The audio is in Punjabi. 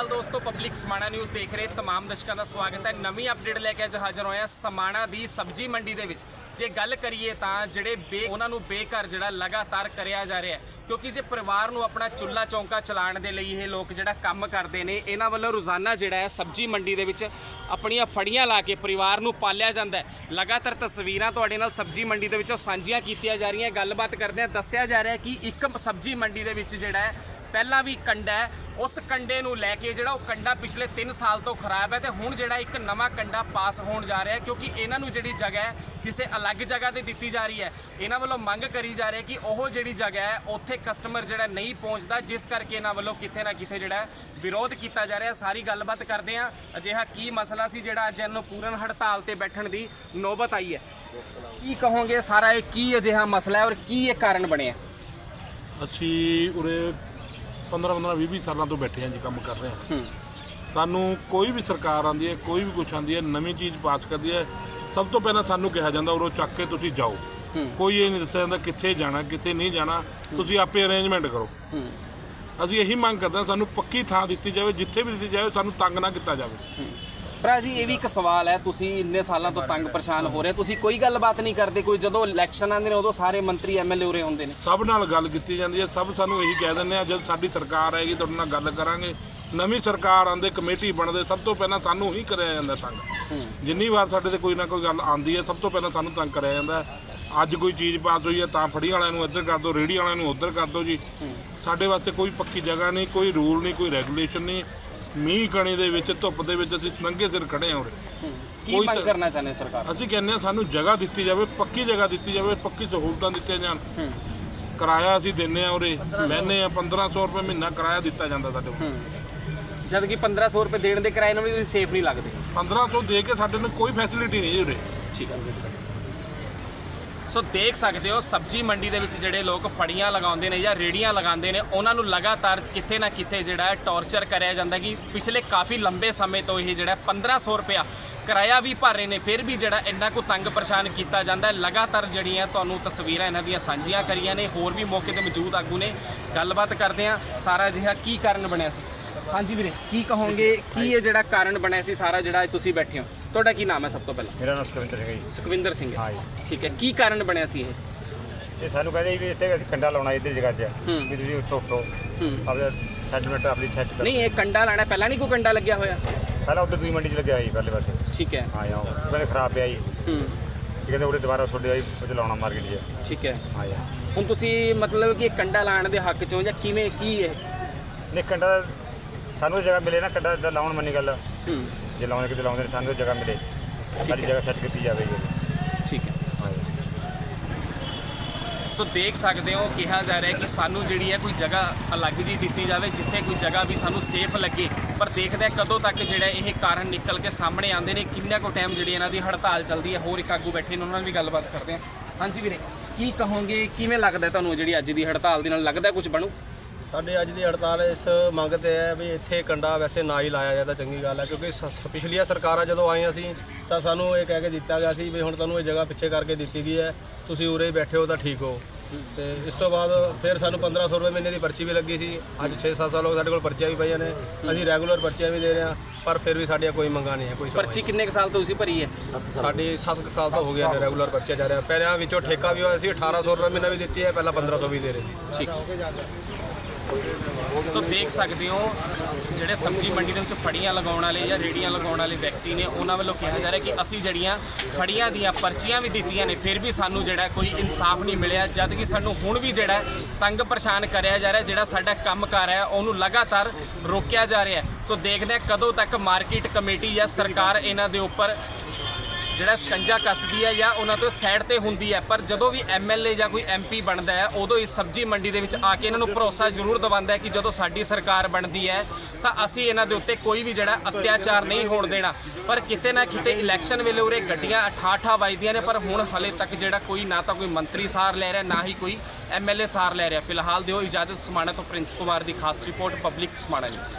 ਅਕਾਲ ਦੋਸਤੋ ਪਬਲਿਕ ਸਮਾਣਾ ਨਿਊਜ਼ ਦੇਖ ਰਹੇ ਤਮਾਮ ਦਰਸ਼ਕਾਂ ਦਾ ਸਵਾਗਤ ਹੈ। ਨਵੀਂ ਅਪਡੇਟ ਲੈ ਕੇ ਅੱਜ ਹਾਜ਼ਰ ਹੋਏ ਹਾਂ ਸਮਾਣਾ ਦੀ ਸਬਜ਼ੀ ਮੰਡੀ ਦੇ ਵਿੱਚ। ਜੇ ਗੱਲ ਕਰੀਏ ਤਾਂ ਜਿਹੜੇ ਬੇ ਉਹਨਾਂ ਨੂੰ ਬੇਘਰ ਜਿਹੜਾ ਲਗਾਤਾਰ ਕਰਿਆ ਜਾ ਰਿਹਾ ਹੈ, ਕਿਉਂਕਿ ਜੇ ਪਰਿਵਾਰ ਨੂੰ ਆਪਣਾ ਚੁੱਲ੍ਹਾ ਚੌਂਕਾ ਚਲਾਉਣ ਦੇ ਲਈ ਇਹ ਲੋਕ ਜਿਹੜਾ ਕੰਮ ਕਰਦੇ ਨੇ, ਇਹਨਾਂ ਵੱਲੋਂ ਰੋਜ਼ਾਨਾ ਜਿਹੜਾ ਹੈ ਸਬਜ਼ੀ ਮੰਡੀ ਦੇ ਵਿੱਚ ਆਪਣੀਆਂ ਫੜੀਆਂ ਲਾ ਕੇ ਪਰਿਵਾਰ ਨੂੰ ਪਾਲਿਆ ਜਾਂਦਾ ਹੈ। ਲਗਾਤਾਰ ਤਸਵੀਰਾਂ ਤੁਹਾਡੇ ਨਾਲ ਸਬਜ਼ੀ ਮੰਡੀ ਦੇ ਵਿੱਚੋਂ ਸਾਂਝੀਆਂ ਕੀਤੀਆਂ ਜਾ ਰਹੀਆਂ। ਗੱਲਬਾਤ ਕਰਦੇ ਹਾਂ, ਦੱਸਿਆ ਜਾ ਰਿਹਾ ਕਿ ਇੱਕ ਸਬਜ਼ੀ ਮੰਡੀ ਦੇ ਵਿੱਚ ਜਿਹੜਾ ਹੈ ਪਹਿਲਾਂ ਵੀ ਕੰਡਾ ਹੈ, ਉਸ ਕੰਡੇ ਨੂੰ ਲੈ ਕੇ ਜਿਹੜਾ ਉਹ ਕੰਡਾ ਪਿਛਲੇ 3 ਸਾਲ ਤੋਂ ਖਰਾਬ ਹੈ ਤੇ ਹੁਣ ਜਿਹੜਾ ਇੱਕ ਨਵਾਂ ਕੰਡਾ ਪਾਸ ਹੋਣ ਜਾ ਰਿਹਾ ਹੈ, ਕਿਉਂਕਿ ਇਹਨਾਂ ਨੂੰ ਜਿਹੜੀ ਜਗ੍ਹਾ ਹੈ, ਕਿਸੇ ਅਲੱਗ ਜਗ੍ਹਾ ਤੇ ਦਿੱਤੀ ਜਾ ਰਹੀ ਹੈ। ਇਹਨਾਂ ਵੱਲੋਂ ਮੰਗ ਕਰੀ ਜਾ ਰਹੀ ਹੈ ਕਿ ਉਹ ਜਿਹੜੀ ਜਗ੍ਹਾ ਹੈ, ਉੱਥੇ ਕਸਟਮਰ ਜਿਹੜਾ ਨਹੀਂ ਪਹੁੰਚਦਾ, ਜਿਸ ਕਰਕੇ ਇਹਨਾਂ ਵੱਲੋਂ ਕਿਤੇ ਨਾ ਕਿਤੇ ਜਿਹੜਾ ਵਿਰੋਧ ਕੀਤਾ ਜਾ ਰਿਹਾ। ਸਾਰੀ ਗੱਲਬਾਤ ਕਰਦੇ ਹਾਂ। ਅਜਿਹਾ ਕੀ ਮਸਲਾ ਸੀ ਜਿਹੜਾ ਅੱਜ ਇਹਨੂੰ ਪੂਰਨ ਹੜਤਾਲ ਤੇ ਬੈਠਣ ਦੀ ਨੌਬਤ ਆਈ ਹੈ? ਕੀ ਕਹੋਗੇ ਸਾਰਾ ਇਹ ਕੀ ਅਜਿਹਾ ਮਸਲਾ ਹੈ ਔਰ ਕੀ ਇਹ ਕਾਰਨ ਬਣਿਆ? ਅਸੀਂ ਉਰੇ 15 15 20 20 ਸਾਲਾਂ ਤੋਂ ਬੈਠੇ ਹਾਂ ਜੀ ਕੰਮ ਕਰ ਰਹੇ ਹਾਂ। ਸਾਨੂੰ ਕੋਈ ਵੀ ਸਰਕਾਰ ਆਂਦੀ ਹੈ ਕੋਈ ਵੀ ਕੁਛ ਆਂਦੀ ਹੈ ਨਵੀਂ ਚੀਜ਼ ਪਾਸ ਕਰਦੀ ਹੈ ਸਭ ਤੋਂ ਪਹਿਲਾਂ ਸਾਨੂੰ ਕਿਹਾ ਜਾਂਦਾ ਉਰੋਂ ਚੱਕ ਕੇ ਤੁਸੀਂ ਜਾਓ। ਕੋਈ ਇਹ ਨਹੀਂ ਦੱਸਿਆ ਜਾਂਦਾ ਕਿੱਥੇ ਜਾਣਾ ਕਿੱਥੇ ਨਹੀਂ ਜਾਣਾ ਤੁਸੀਂ ਆਪੇ ਅਰੇਂਜਮੈਂਟ ਕਰੋ। ਅਸੀਂ ਇਹੀ ਮੰਗ ਕਰਦੇ ਹਾਂ ਸਾਨੂੰ ਪੱਕੀ ਥਾਂ ਦਿੱਤੀ ਜਾਵੇ ਜਿੱਥੇ ਵੀ ਦਿੱਤੀ ਜਾਵੇ ਸਾਨੂੰ ਤੰਗ ਨਾ ਕੀਤਾ ਜਾਵੇ। ਭਰਾ ਜੀ ਇਹ ਵੀ ਇੱਕ ਸਵਾਲ ਹੈ ਤੁਸੀਂ ਇੰਨੇ ਸਾਲਾਂ ਤੋਂ ਤੰਗ ਪਰੇਸ਼ਾਨ ਹੋ ਰਹੇ ਤੁਸੀਂ ਕੋਈ ਗੱਲਬਾਤ ਨਹੀਂ ਕਰਦੇ ਕੋਈ ਜਦੋਂ ਇਲੈਕਸ਼ਨ ਆਉਂਦੇ ਨੇ ਉਦੋਂ ਸਾਰੇ ਮੰਤਰੀ ਐਮਐਲਏ ਉਰੇ ਹੁੰਦੇ ਨੇ। ਸਭ ਨਾਲ ਗੱਲ ਕੀਤੀ ਜਾਂਦੀ ਹੈ ਸਭ ਸਾਨੂੰ ਇਹੀ ਕਹਿ ਦਿੰਦੇ ਆ ਜਦ ਸਾਡੀ ਸਰਕਾਰ ਆਏਗੀ ਤੁਹਾਡੇ ਨਾਲ ਗੱਲ ਕਰਾਂਗੇ। ਨਵੀਂ ਸਰਕਾਰ ਆਂਦੇ ਕਮੇਟੀ ਬਣਦੇ ਸਭ ਤੋਂ ਪਹਿਲਾਂ ਸਾਨੂੰ ਹੀ ਕਰਿਆ ਜਾਂਦਾ ਤੰਗ। ਜਿੰਨੀ ਵਾਰ ਸਾਡੇ ਤੇ ਕੋਈ ਨਾ ਕੋਈ ਗੱਲ ਆਂਦੀ ਹੈ ਸਭ ਤੋਂ ਪਹਿਲਾਂ ਸਾਨੂੰ ਤੰਗ ਕਰਿਆ ਜਾਂਦਾ। ਅੱਜ ਕੋਈ ਚੀਜ਼ ਪਾਸ ਹੋਈ ਹੈ ਤਾਂ ਫੜੀ ਵਾਲਿਆਂ ਨੂੰ ਇੱਧਰ ਕਰ ਦਿਓ ਰੇੜੀ ਵਾਲਿਆਂ ਨੂੰ ਉੱਧਰ ਕਰ ਦਿਓ ਜੀ। ਸਾਡੇ ਵਾਸਤੇ ਕੋਈ ਪੱਕੀ ਜਗ੍ਹਾ ਨਹੀਂ ਕੋਈ ਰੂਲ ਨਹੀਂ ਕੋਈ ਰੈਗੂਲੇਸ਼ਨ ਨਹੀਂ। ਮੀਂਹ ਕਣੀ ਦੇ ਵਿੱਚ ਧੁੱਪ ਦੇ ਵਿੱਚ ਅਸੀਂ ਨੰਗੇ ਸਿਰ ਖੜੇ ਹਾਂ ਉਰੇ। ਕੀ ਮੰਗ ਕਰਨਾ ਚਾਹੁੰਦੇ ਸਰਕਾਰ ਅਸੀਂ ਕਹਿੰਦੇ ਆ ਸਾਨੂੰ ਜਗ੍ਹਾ ਦਿੱਤੀ ਜਾਵੇ ਪੱਕੀ ਜਗ੍ਹਾ ਦਿੱਤੀ ਜਾਵੇ ਪੱਕੀ ਸਹੂਲਤਾਂ ਦਿੱਤੀਆਂ ਜਾਣ। ਕਿਰਾਇਆ ਅਸੀਂ ਦਿੰਨੇ ਆ ਉਰੇ ਲੈਨੇ ਆ 1500 ਰੁਪਏ ਮਹੀਨਾ ਕਿਰਾਇਆ ਦਿੱਤਾ ਜਾਂਦਾ ਸਾਡੇ ਕੋਲ। ਜਦ ਕਿ 1500 ਰੁਪਏ ਦੇਣ ਦੇ ਕਿਰਾਏ ਨੂੰ ਵੀ ਤੁਸੀਂ ਸੇਫ ਨਹੀਂ ਲੱਗਦੇ। 1500 ਦੇ ਕੇ ਸਾਡੇ ਨੂੰ ਕੋਈ ਫੈਸਿਲਿਟੀ ਨਹੀਂ ਜੀ ਉਰੇ। ਠੀਕ ਹੈ। ਸੋ ਦੇਖ ਸਕਦੇ ਹੋ, ਸਬਜੀ ਮੰਡੀ ਦੇ ਵਿੱਚ ਜਿਹੜੇ ਲੋਕ ਫੜੀਆਂ ਲਗਾਉਂਦੇ ਨੇ ਜਾਂ ਰੇੜੀਆਂ ਲਗਾਉਂਦੇ ਨੇ, ਉਹਨਾਂ ਨੂੰ ਲਗਾਤਾਰ ਕਿਤੇ ਨਾ ਕਿਤੇ ਜਿਹੜਾ ਹੈ ਟੌਰਚਰ ਕਰਿਆ ਜਾਂਦਾ ਕਿ ਪਿਛਲੇ ਕਾਫੀ ਲੰਬੇ ਸਮੇਂ ਤੋਂ ਇਹ ਜਿਹੜਾ 1500 ਰੁਪਇਆ ਕਿਰਾਇਆ ਵੀ ਭਰ ਰਹੇ ਨੇ, ਫਿਰ ਵੀ ਜਿਹੜਾ ਇੰਨਾ ਕੁ ਤੰਗ ਪਰੇਸ਼ਾਨ ਕੀਤਾ ਜਾਂਦਾ ਹੈ। ਲਗਾਤਾਰ ਜਿਹੜੀਆਂ ਤੁਹਾਨੂੰ ਤਸਵੀਰਾਂ ਇਹਨਾਂ ਦੀਆਂ ਸਾਂਝੀਆਂ ਕਰੀਆਂ ਨੇ, ਹੋਰ ਵੀ ਮੌਕੇ ਤੇ ਮੌਜੂਦ ਆਗੂ ਨੇ, ਗੱਲਬਾਤ ਕਰਦੇ ਆ ਸਾਰਾ ਜਿਹਾ ਕੀ ਕਾਰਨ ਬਣਿਆ ਸੀ? ਹਾਂਜੀ ਵੀਰੇ, ਕੀ ਕਹੋਗੇ? ਕੀ ਇਹ ਜਿਹੜਾ ਕਾਰਨ ਬਣਿਆ ਸੀ? ਸਾਰਾ ਜਿਹੜਾ ਤੁਸੀਂ ਬੈਠੇ ਹੋ। ਤੁਹਾਡਾ ਕੀ ਨਾਮ ਹੈ ਸਭ ਤੋਂ ਪਹਿਲਾਂ? ਮੇਰਾ ਨਾਮ ਸੁਖਵਿੰਦਰ ਸਿੰਘ ਹੈ ਜੀ। ਸੁਖਵਿੰਦਰ ਸਿੰਘ ਹਾਂ। ਜੀ। ਠੀਕ ਹੈ ਕੀ ਕਾਰਨ ਬਣਿਆ ਸੀ ਇਹ? ਇਹ ਸਾਨੂੰ ਕਹਿੰਦੇ ਵੀ ਇੱਥੇ ਅਸੀਂ ਕੰਡਾ ਲਾਉਣਾ ਇੱਧਰ ਜਗ੍ਹਾ 'ਚ ਹੂੰ। ਵੀ ਤੁਸੀਂ ਉੱਥੋਂ ਉੱਠੋ। ਹੂੰ। ਸੈਟਲਮੈਂਟ ਆਪਣੀ ਸੈੱਟ ਕਰੋ। ਨਹੀਂ ਇਹ ਕੰਡਾ ਲਾਣਾ ਪਹਿਲਾਂ ਨਹੀਂ ਕੋਈ ਕੰਡਾ ਲੱਗਿਆ ਹੋਇਆ? ਪਹਿਲਾਂ ਉੱਧਰ ਦੂਜੀ ਮੰਡੀ 'ਚ ਲੱਗਿਆ ਹੋਇਆ ਜੀ ਪਹਿਲੇ ਪਾਸੇ। ਠੀਕ ਹੈ। ਹਾਂ ਜੀ ਹਾਂ। ਉਹ ਕਹਿੰਦੇ ਖਰਾਬ ਪਿਆ ਜੀ। ਹੂੰ। ਕਹਿੰਦੇ ਉਰੇ ਦੁਬਾਰਾ ਤੁਹਾਡੇ ਆਈ ਉਹ 'ਚ ਲਾਉਣਾ ਮਾਰਕੀਟ 'ਚ। ਠੀਕ ਹੈ। ਹਾਂ ਜੀ। ਹੁਣ ਤੁਸੀਂ ਮਤਲਬ ਕਿ ਇਹ ਕੰਡਾ ਲਾਣ ਦੇ ਹੱਕ ਚੋਂ ਜਾਂ ਕਿਵੇਂ ਕੀ ਹੈ ਨਹੀਂ ਕੰਡਾ ਸਾਨੂੰ ਜਗ੍ਹਾ ਮਿਲੇ ਨਾ ਕੰਡਾ ਇੱਦਾਂ ਲਾਉਣ ਮੰਨੀ ਗੱਲ। ਹੂੰ। ਜੇ ਲਾਉਣੇ ਕਿਤੇ ਲਾਉਂਦੇ ਨੇ ਸਾਨੂੰ ਜਗ੍ਹਾ ਮਿਲੇ। ਸਾਡੀ ਜਗ੍ਹਾ ਸੈੱਟ ਕੀਤੀ ਜਾਵੇ ਜੀ ਠੀਕ ਹੈ। ਸੋ ਦੇਖ ਸਕਦੇ ਹੋ ਕਿਹਾ ਜਾ ਰਿਹਾ ਹੈ ਕਿ ਸਾਨੂੰ ਜਿਹੜੀ ਹੈ ਕੋਈ ਜਗ੍ਹਾ ਅਲੱਗ ਜੀ ਦਿੱਤੀ ਜਾਵੇ ਜਿੱਥੇ ਕੋਈ ਜਗ੍ਹਾ ਵੀ ਸਾਨੂੰ ਸੇਫ ਲੱਗੇ। ਪਰ ਦੇਖਦੇ ਹਾਂ ਕਦੋਂ ਤੱਕ ਜਿਹੜਾ ਇਹ ਕਾਰਨ ਨਿਕਲ ਕੇ ਸਾਹਮਣੇ ਆਉਂਦੇ ਨੇ ਕਿੰਨਾ ਕੋ ਟਾਈਮ ਜਿਹੜੀ ਇਹਨਾਂ ਦੀ ਹੜਤਾਲ ਚੱਲਦੀ ਹੈ ਹੋਰ ਇੱਕ ਆਗੂ ਬੈਠੇ ਨੇ ਉਹਨਾਂ ਨਾਲ ਵੀ ਗੱਲਬਾਤ ਕਰਦੇ ਹਾਂ। ਹਾਂਜੀ ਵੀਰੇ ਕੀ ਕਹੋਗੇ ਕਿਵੇਂ ਲੱਗਦਾ ਤੁਹਾਨੂੰ ਜਿਹੜੀ ਅੱਜ ਦੀ ਹੜਤਾਲ ਦੇ ਨਾਲ ਲੱਗਦਾ ਕੁਝ ਬਣੂ? ਸਾਡੀ ਅੱਜ ਦੀ ਹੜਤਾਲ ਇਸ ਮੰਗ ਤੇ ਹੈ ਵੀ ਇੱਥੇ ਕੰਡਾ ਵੈਸੇ ਨਾ ਹੀ ਲਾਇਆ ਜਾਂਦਾ ਚੰਗੀ ਗੱਲ ਹੈ ਕਿਉਂਕਿ ਸ- ਪਿਛਲੀਆਂ ਸਰਕਾਰਾਂ ਜਦੋਂ ਆਈਆਂ ਸੀ ਤਾਂ ਸਾਨੂੰ ਇਹ ਕਹਿ ਕੇ ਦਿੱਤਾ ਗਿਆ ਸੀ ਵੀ ਹੁਣ ਤੁਹਾਨੂੰ ਇਹ ਜਗ੍ਹਾ ਪਿੱਛੇ ਕਰਕੇ ਦਿੱਤੀ ਗਈ ਹੈ ਤੁਸੀਂ ਉਰੇ ਹੀ ਬੈਠੇ ਹੋ ਤਾਂ ਠੀਕ ਹੋ। ਤੇ ਇਸ ਤੋਂ ਬਾਅਦ ਫਿਰ ਸਾਨੂੰ 1500 ਰੁਪਏ ਮਹੀਨੇ ਦੀ ਪਰਚੀ ਵੀ ਲੱਗੀ ਸੀ ਅੱਜ 6-7 ਸਾਲ ਹੋ ਗਏ ਸਾਡੇ ਕੋਲ ਪਰਚੀਆਂ ਵੀ ਪਈਆਂ ਨੇ ਅਸੀਂ ਰੈਗੂਲਰ ਪਰਚੀਆਂ ਵੀ ਦੇ ਰਹੇ ਹਾਂ ਪਰ ਫਿਰ ਵੀ ਸਾਡੀਆਂ ਕੋਈ ਮੰਗਾਂ ਨਹੀਂ ਹੈ ਕੋਈ ਸੁਣਵਾਈ ਪਰਚੀ ਕਿੰਨੇ ਕੁ ਸਾਲ ਤੋਂ ਤੁਸੀਂ ਭਰੀ ਹੈ? ਸਾਡੀ 7 ਸਾਲ ਤੋਂ ਹੋ ਗਿਆ ਨੇ ਰੈਗੂਲਰ ਪਰਚੀਆਂ ਜਾ ਰਿਹਾ ਪਹਿਲਾਂ ਵਿੱਚੋਂ ਠੇਕਾ ਵੀ ਹੋਇਆ ਸੀ 1800 ਰੁਪਏ ਮਹੀਨਾ ਵੀ ਦਿੱਤੀ ਹੈ ਪਹਿਲਾਂ 1500 ਵੀ ਦੇ ਰਹੇ। ਸੀ ਠੀਕ। ਸੋ ਦੇਖ ਸਕਦੇ ਹੋ, ਜਿਹੜੇ ਸਬਜ਼ੀ ਮੰਡੀ ਦੇ ਵਿੱਚ ਫੜੀਆਂ ਲਗਾਉਣ ਵਾਲੇ ਜਾਂ ਰੇੜੀਆਂ ਲਗਾਉਣ ਵਾਲੇ ਵਿਅਕਤੀ ਨੇ, ਉਹਨਾਂ ਵੱਲੋਂ ਕਿਹਾ ਜਾ ਰਿਹਾ ਕਿ ਅਸੀਂ ਜਿਹੜੀਆਂ ਫੜੀਆਂ ਦੀਆਂ ਪਰਚੀਆਂ ਵੀ ਦਿੱਤੀਆਂ ਨੇ, ਫਿਰ ਵੀ ਸਾਨੂੰ ਜਿਹੜਾ ਕੋਈ ਇਨਸਾਫ ਨਹੀਂ ਮਿਲਿਆ, ਜਦ ਕਿ ਸਾਨੂੰ ਹੁਣ ਵੀ ਜਿਹੜਾ ਤੰਗ ਪਰੇਸ਼ਾਨ ਕਰਿਆ ਜਾ ਰਿਹਾ, ਜਿਹੜਾ ਸਾਡਾ ਕੰਮਕਾਰ ਹੈ ਉਹਨੂੰ ਲਗਾਤਾਰ ਰੋਕਿਆ ਜਾ ਰਿਹਾ ਸੋ ਦੇਖਦੇ ਹਾਂ ਕਦੋਂ ਤੱਕ ਮਾਰਕੀਟ ਕਮੇਟੀ ਜਾਂ ਸਰਕਾਰ ਇਹਨਾਂ ਦੇ ਉੱਪਰ ਜਿਹੜਾ ਸਕੰਜਾ ਕੱਸਦੀ ਹੈ ਜਾਂ ਉਹਨਾਂ ਤੋਂ ਸਾਈਡ ਤੇ ਹੁੰਦੀ ਹੈ, ਪਰ ਜਦੋਂ ਵੀ ਐਮਐਲਏ ਜਾਂ ਕੋਈ ਐਮਪੀ ਬਣਦਾ ਹੈ, ਉਦੋਂ ਇਸ ਸਬਜ਼ੀ ਮੰਡੀ ਦੇ ਵਿੱਚ ਆ ਕੇ ਇਹਨਾਂ ਨੂੰ ਭਰੋਸਾ ਜ਼ਰੂਰ ਦਿਵਾਉਂਦਾ ਹੈ ਕਿ ਜਦੋਂ ਸਾਡੀ ਸਰਕਾਰ ਬਣਦੀ ਹੈ, ਤਾਂ ਅਸੀਂ ਇਹਨਾਂ ਦੇ ਉੱਤੇ ਕੋਈ ਵੀ ਜਿਹੜਾ ਅਤਿਆਚਾਰ ਨਹੀਂ ਹੋਣ ਦੇਣਾ। ਪਰ ਕਿਤੇ ਨਾ ਕਿਤੇ ਇਲੈਕਸ਼ਨ ਵੇਲੇ ਉਰੇ ਗੱਡੀਆਂ ਅਠਾਠਾ ਵੱਜਦੀਆਂ ਨੇ, ਪਰ ਹੁਣ ਹਲੇ ਤੱਕ ਜਿਹੜਾ ਕੋਈ ਨਾ ਤਾਂ ਕੋਈ ਮੰਤਰੀ ਸਾਰ ਲੈ ਰਿਹਾ, ਨਾ ਹੀ ਕੋਈ ਐਮਐਲਏ ਸਾਰ ਲੈ ਰਿਹਾ। ਫਿਲਹਾਲ ਦਿਓ ਇਜਾਜ਼ਤ ਸਮਾਣਾ ਤੋਂ ਪ੍ਰਿੰਸ ਕੁਮਾਰ ਦੀ ਖਾਸ ਰਿਪੋਰਟ, ਪਬਲਿਕ ਸਮਾਣਾ ਨਿਊਜ਼।